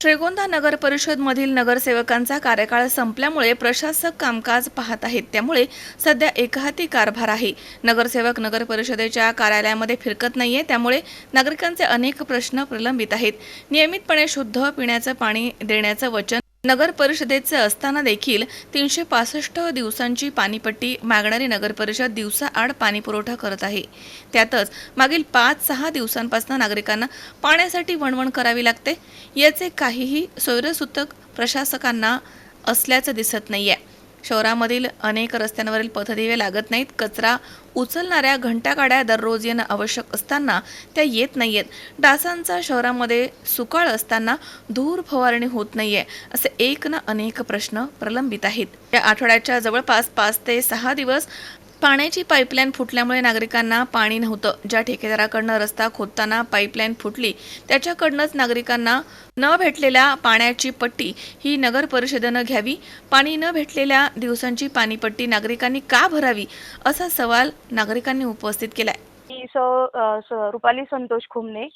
श्रीगोंदा नगर परिषद मधील नगरसेवकांचा कार्यकाळ संपल्यामुळे प्रशासक कामकाज पाहत आहेत. त्यामुळे सध्या एकहाती कारभार आहे. नगरसेवक नगर परिषदेच्या कार्यालयामध्ये फिरकत नाहीये. त्यामुळे नागरिकांचे अनेक प्रश्न प्रलंबित आहेत. नियमितपणे शुद्ध पिण्याचं पाणी देण्याचं वचन नगर परिषदेचे असताना देखील तीनशे पासष्ट दिवसांची पाणीपट्टी मागणारी नगर परिषद दिवसाआड पाणीपुरवठा करत आहे. त्यातच मागील पाच सहा दिवसांपासून नागरिकांना पाण्यासाठी वणवण करावी लागते. याचे काहीही सोयरसूतक प्रशासकांना असल्याचं दिसत नाहीये. शहरामधील अनेक रस्त्यांवरील पथदिवे लागत नाहीत. कचरा उचलणाऱ्या घंटागाड्या दररोज येणं आवश्यक असताना त्या येत नाही आहेत डासांचा शहरामध्ये सुकाळ असताना धूर फवारणी होत नाहीये असे एक ना अनेक प्रश्न प्रलंबित आहेत. या आठवड्याच्या जवळपास पाच ते सहा दिवस पाण्याची पाईपलाईन फुटल्यामुळे नागरिकांना पाणी नव्हतं. ज्या ठेकेदाराकडनं रस्ता खोदताना पाईपलाईन फुटली त्याच्याकडनंच नागरिकांना न भेटलेल्या पाण्याची पट्टी ही नगर परिषदेनं घ्यावी. पाणी न भेटलेल्या दिवसांची पाणीपट्टी नागरिकांनी का भरावी असा सवाल नागरिकांनी उपस्थित केलाय. मी स स- रुपाली संतोष खुमने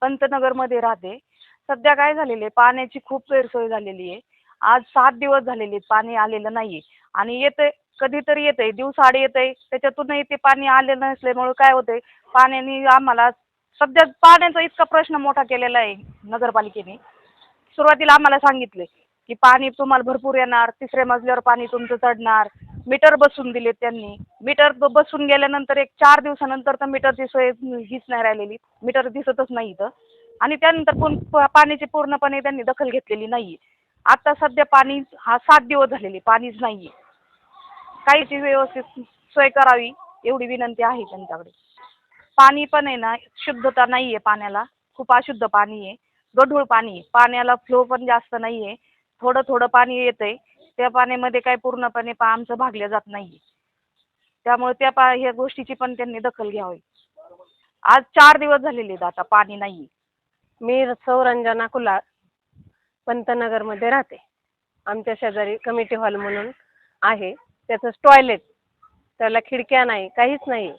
पंतनगरमध्ये राहते. सध्या काय झालेले पाण्याची खूप गैरसोय झालेली आहे. आज सात दिवस झालेले आहेत पाणी आलेलं नाही आणि येते कधीतरी येतंय दिवसाआड येतंय त्याच्यातूनही ते पाणी आलेलं नसल्यामुळे काय होतंय पाण्याने आम्हाला सध्या पाण्याचा इतका प्रश्न मोठा केलेला आहे नगरपालिकेने. सुरुवातीला आम्हाला सांगितले की पाणी तुम्हाला भरपूर येणार तिसऱ्या मजल्यावर पाणी तुमचं चढणार मीटर बसून दिलेत त्यांनी. मीटर ब- बसून गेल्यानंतर एक चार दिवसानंतर तर मीटरची सोय हीच नाही राहिलेली. मीटर दिसतच नाही इथं. आणि त्यानंतर पण प- पाण्याची पूर्णपणे त्यांनी दखल घेतलेली नाही आता सध्या पाणी हा सात दिवस झालेली पाणीच नाही आहे काहीची व्यवस्थित सोय करावी एवढी विनंती आहे त्यांच्याकडे. पाणी पण आहे ना शुद्धता नाही आहे पाण्याला. खूप अशुद्ध पाणी आहे. गढूळ पाणी आहे. पाण्याला फ्लो पण जास्त नाही आहे थोडं थोडं पाणी येतंय. त्या पाण्यामध्ये काय पूर्णपणे पा आमचं भागलं जात नाही त्यामुळे त्या पा ह्या गोष्टीची पण त्यांनी दखल घ्यावी. आज चार दिवस झालेले आहेत आता पाणी नाही मी सौरंजना कुलाळ पंतनगरमध्ये राहते. आमच्या शेजारी कमिटी हॉल म्हणून आहे. त्याचं टॉयलेट त्याला खिडक्या नाही काहीच नाही.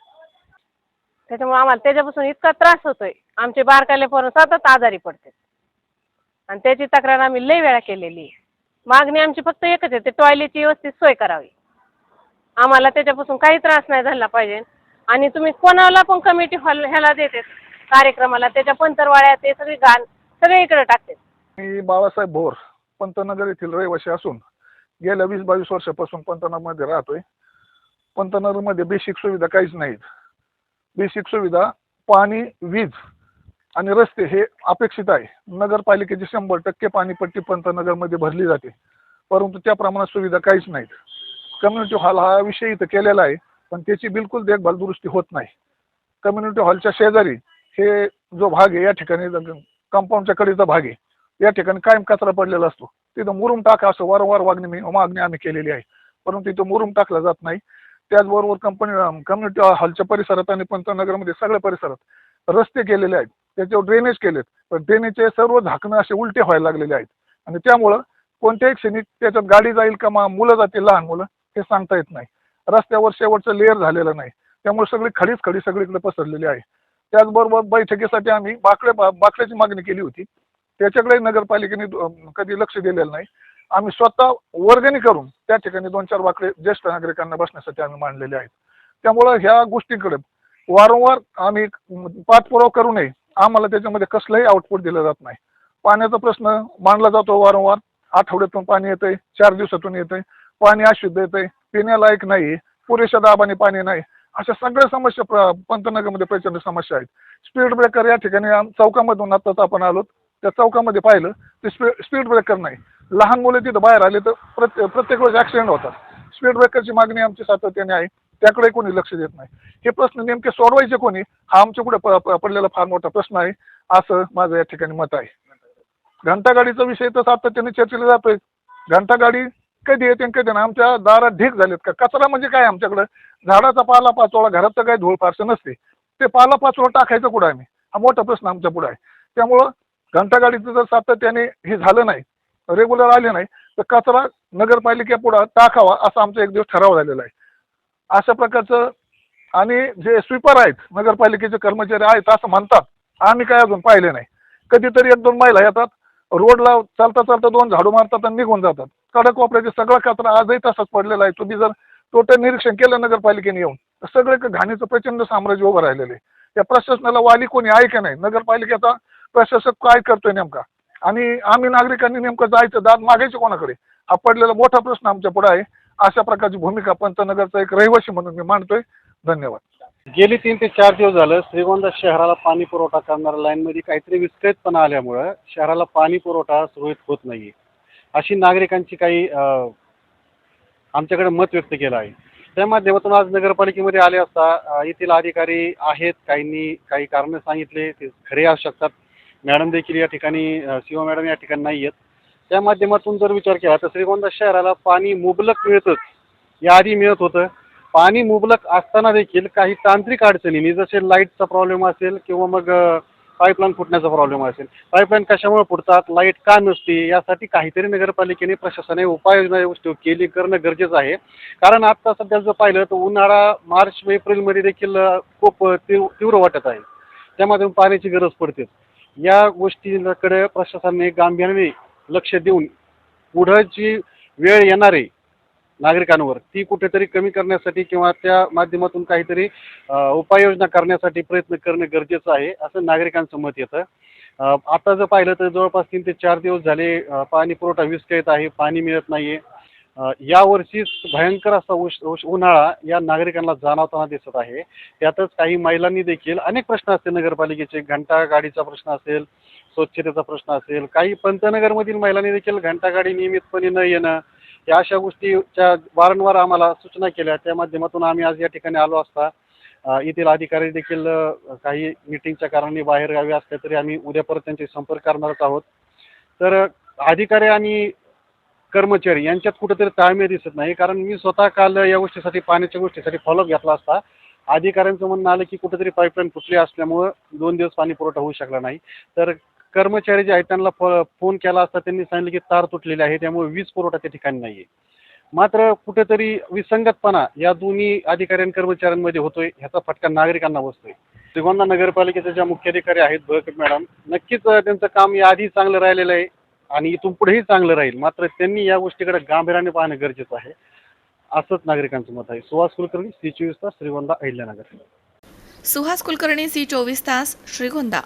त्याच्यामुळे आम्हाला त्याच्यापासून इतका त्रास होतोय. आमचे बारकाले पोरं सतत आजारी पडते आणि त्याची तक्रार आम्ही लई वेळा केलेली आहे. मागणी आमची फक्त एकच आहे ते टॉयलेटची व्यवस्थित सोय करावी. आम्हाला त्याच्यापासून काही त्रास नाही झाला पाहिजे. आणि तुम्ही कोणाला पण कमिटी हॉल ह्याला देते कार्यक्रमाला त्याच्या पंतरवाड्या ते सगळी घाण सगळे इकडे टाकते मी बाळासाहेब भोर पंतनगर येथील रहिवासी असून गेल्या वीस बावीस वर्षापासून पंतनगरमध्ये राहतोय. पंतनगरमध्ये बेसिक सुविधा काहीच नाहीत. बेसिक सुविधा पाणी वीज आणि रस्ते हे अपेक्षित आहे. नगरपालिकेची शंभर टक्के पाणीपट्टी पंतनगरमध्ये भरली जाते. परंतु त्या प्रमाणात सुविधा काहीच नाहीत. कम्युनिटी हॉल हा विषय इथं केलेला आहे पण त्याची बिलकुल देखभाल दुरुस्ती होत नाही. कम्युनिटी हॉलच्या शेजारी हे जो भाग आहे या ठिकाणी कंपाऊंडच्या कडेचा भाग आहे. या ठिकाणी कायम कचरा पडलेला असतो. तिथं मुरुम टाका असं वारंवार वागणी मी मागणी आम्ही केलेली आहे. परंतु तिथं मुरुम टाकला जात नाही. त्याचबरोबर कंपनी कम्युनिटी हॉलच्या परिसरात आणि पंतनगरमध्ये सगळ्या परिसरात रस्ते केलेले आहेत. त्याच्यावर ड्रेनेज केलेत. पण ड्रेनेजचे सर्व झाकणं असे उलटे व्हायला लागलेले आहेत. आणि त्यामुळं कोणत्याही क्षणी त्याच्यात गाडी जाईल का मा- मुलं जातील लहान मुलं हे सांगता येत नाही. रस्त्यावर शेवटचं लेअर झालेलं नाही. त्यामुळे सगळी खडीच खडी सगळीकडे पसरलेली आहे. त्याचबरोबर बैठकीसाठी आम्ही बाकड्या बा- बाकड्याची मागणी केली होती. त्याच्याकडे नगरपालिकेने कधी लक्ष दिलेलं नाही. आम्ही स्वतः वर्गणी करून त्या ठिकाणी दोन चार वाकडे ज्येष्ठ नागरिकांना बसण्यासाठी आम्ही मांडलेले आहेत. त्यामुळं ह्या गोष्टींकडे वारंवार आम्ही पाठपुरावा करू नये. आम्हाला त्याच्यामध्ये कसलंही आउटपुट दिलं जात नाही. पाण्याचा प्रश्न मांडला जातो वारंवार. आठवड्यातून पाणी येतंय चार दिवसातून येतंय. पाणी अशुद्ध येतंय पिण्यालायक नाही पुरेशा दाबाने पाणी नाही. अशा सगळ्या समस्या प्र पंतनगरमध्ये प्रचंड समस्या आहेत. स्पीड ब्रेकर या ठिकाणी चौकामधून आत्ताच आपण आलो त्या चौकामध्ये पाहिलं ते स्पीड स्पीड ब्रेकर नाही. लहान मुलं तिथं बाहेर आले तर प्रत्ये प्रत्येक वेळेस ॲक्सिडेंट होतात. स्पीड ब्रेकरची मागणी आमची सातत्याने आहे. त्याकडे कोणी लक्ष देत नाही. हे प्रश्न नेमके सोडवायचे कोणी हा आमच्याकडे प- पडलेला फार मोठा प्रश्न आहे असं माझं या ठिकाणी मत आहे. घंटागाडीचा विषय तर सातत्याने चर्चेला जातोय. घंटागाडी कधी येते आणि कधी नाही. आमच्या दारात ढीक झालेत का? कचरा म्हणजे काय आमच्याकडं? झाडाचा पाला पाचोळा घरात तर काही धूळ फारसं नसते. ते पाला पाचोळा टाकायचं कुठं आम्ही हा मोठा प्रश्न आमच्या पुढे आहे. त्यामुळं घंटागाडीचं जर सातत्याने हे झालं नाही रेग्युलर आले नाही तर कचरा नगरपालिकेपुढं टाकावा असा आमचा एक दिवस ठराव झालेला आहे. अशा प्रकारचं आणि जे स्वीपर आहेत नगरपालिकेचे कर्मचारी आहेत असं म्हणतात आम्ही काय अजून पाहिले नाही. कधीतरी एक दोन महिला येतात रोडला चालता चालता दोन झाडू मारतात आणि निघून जातात. कडक कोपऱ्याचे सगळा कचरा आजही तसाच पडलेला आहे. तुम्ही जर टोटल निरीक्षण केलं नगरपालिकेने येऊन तर सगळे एक घाणीचं प्रचंड साम्राज्य उभं राहिलेलं आहे. या प्रशासनाला वाली कोणी आहे का नाही? नगरपालिकेचा प्रशासक काय करतोय नेमका? आणि आम्ही नागरिकांनी नेमकं जायचं दाद मागायचं कोणाकडे? हा पडलेला मोठा प्रश्न आमच्या पुढे आहे. अशा प्रकारची भूमिका पंतनगरचा एक रहिवासी म्हणून मी मांडतोय. धन्यवाद. गेली तीन ते चार दिवस झालं श्रीगोंदा शहराला पाणी पुरवठा करणाऱ्या लाईनमध्ये काहीतरी विस्कळीतपणा आल्यामुळं शहराला पाणी पुरवठा सुरळीत होत नाही अशी नागरिकांची काही आमच्याकडे मत व्यक्त केलं आहे. त्या माध्यमातून आज नगरपालिकेमध्ये आले असता येथील अधिकारी आहेत काहींनी काही कारणं सांगितले ते खरे असू शकतात. मॅडम देखील या ठिकाणी अं, मॅडम या ठिकाणी नाही आहेत. त्या माध्यमातून जर विचार केला तर श्रीगोंदा शहराला पाणी मुबलक मिळतंच. याआधी मिळत होतं. पाणी मुबलक असताना देखील काही तांत्रिक अडचणींनी जसे लाईटचा प्रॉब्लेम असेल किंवा मग पाईपलाईन फुटण्याचा प्रॉब्लेम असेल. पाईपलाईन कशामुळे फुटतात? लाइट का नसते? यासाठी काहीतरी नगरपालिकेने प्रशासनाने उपाययोजना केली करणं गरजेचं आहे. कारण आता सध्या जर पाहिलं तर उन्हाळा मार्च एप्रिलमध्ये देखील खूप तीव्र तीव्र वाटत आहे. त्यामध्ये पाण्याची गरज पडते या गोष्टीकडे प्रशासनाने गांभीर्याने लक्ष देऊन पुढं जी वेळ येणार आहे नागरिकांवर ती कुठेतरी कमी करण्यासाठी किंवा त्या माध्यमातून काहीतरी उपाययोजना करण्यासाठी प्रयत्न करणं गरजेचं आहे असं नागरिकांचं मत येतं. आता जर पाहिलं तर जवळपास तीन ते चार दिवस झाले पाणी पुरवठा विस्कळीत आहे पाणी मिळत नाही आहे यावर्षीच भयंकर असा उश उष उन्हाळा या नागरिकांना जाणवताना दिसत आहे. त्यातच काही महिलांनी देखील अनेक प्रश्न असतील नगरपालिकेचे घंटा गाडीचा प्रश्न असेल स्वच्छतेचा प्रश्न असेल काही पंतनगरमधील महिलांनी देखील घंटा गाडी नियमितपणे न येणं या अशा गोष्टीच्या वारंवार आम्हाला सूचना केल्या. त्या माध्यमातून आम्ही आज या ठिकाणी आलो असता. येथील अधिकारी देखील काही मिटिंगच्या कारणाने बाहेर गावी असले तरी आम्ही उद्या परत त्यांचे संपर्क करणारच आहोत. तर अधिकारी आणि कर्मचारी यांच्यात कुठेतरी ताळमेळ दिसत नाही. कारण मी स्वतः काल या गोष्टीसाठी पाण्याच्या गोष्टीसाठी फॉलोअप घेतला असता. अधिकाऱ्यांचं म्हणणं आलं की कुठेतरी पाईपलाईन फुटली असल्यामुळं दोन दिवस पाणी पुरवठा होऊ शकला नाही. तर कर्मचारी जे आहेत त्यांना फ- फोन केला असता त्यांनी सांगितलं की तार तुटलेली आहे त्यामुळे वीज पुरवठा त्या ठिकाणी नाही आहे मात्र कुठेतरी विसंगतपणा या दोन्ही अधिकारी आणि कर्मचाऱ्यांमध्ये होतोय ह्याचा फटका नागरिकांना बसतोय. श्रीगोंदा नगरपालिकेच्या ज्या मुख्याधिकारी आहेत बळकट मॅडम नक्कीच त्यांचं काम याआधी चांगलं राहिलेलं आहे. आणि इथून पुढेही चांगलं राहील. मात्र त्यांनी या गोष्टीकडे गांभीर्याने पाहणं गरजेचं आहे. असंच नागरिकांचं मत आहे. सुहास कुलकर्णी सी चोवीस तास श्रीगोंदा अहिल्यानगर. सुहास कुलकर्णी सी चोवीस तास श्रीगोंदा.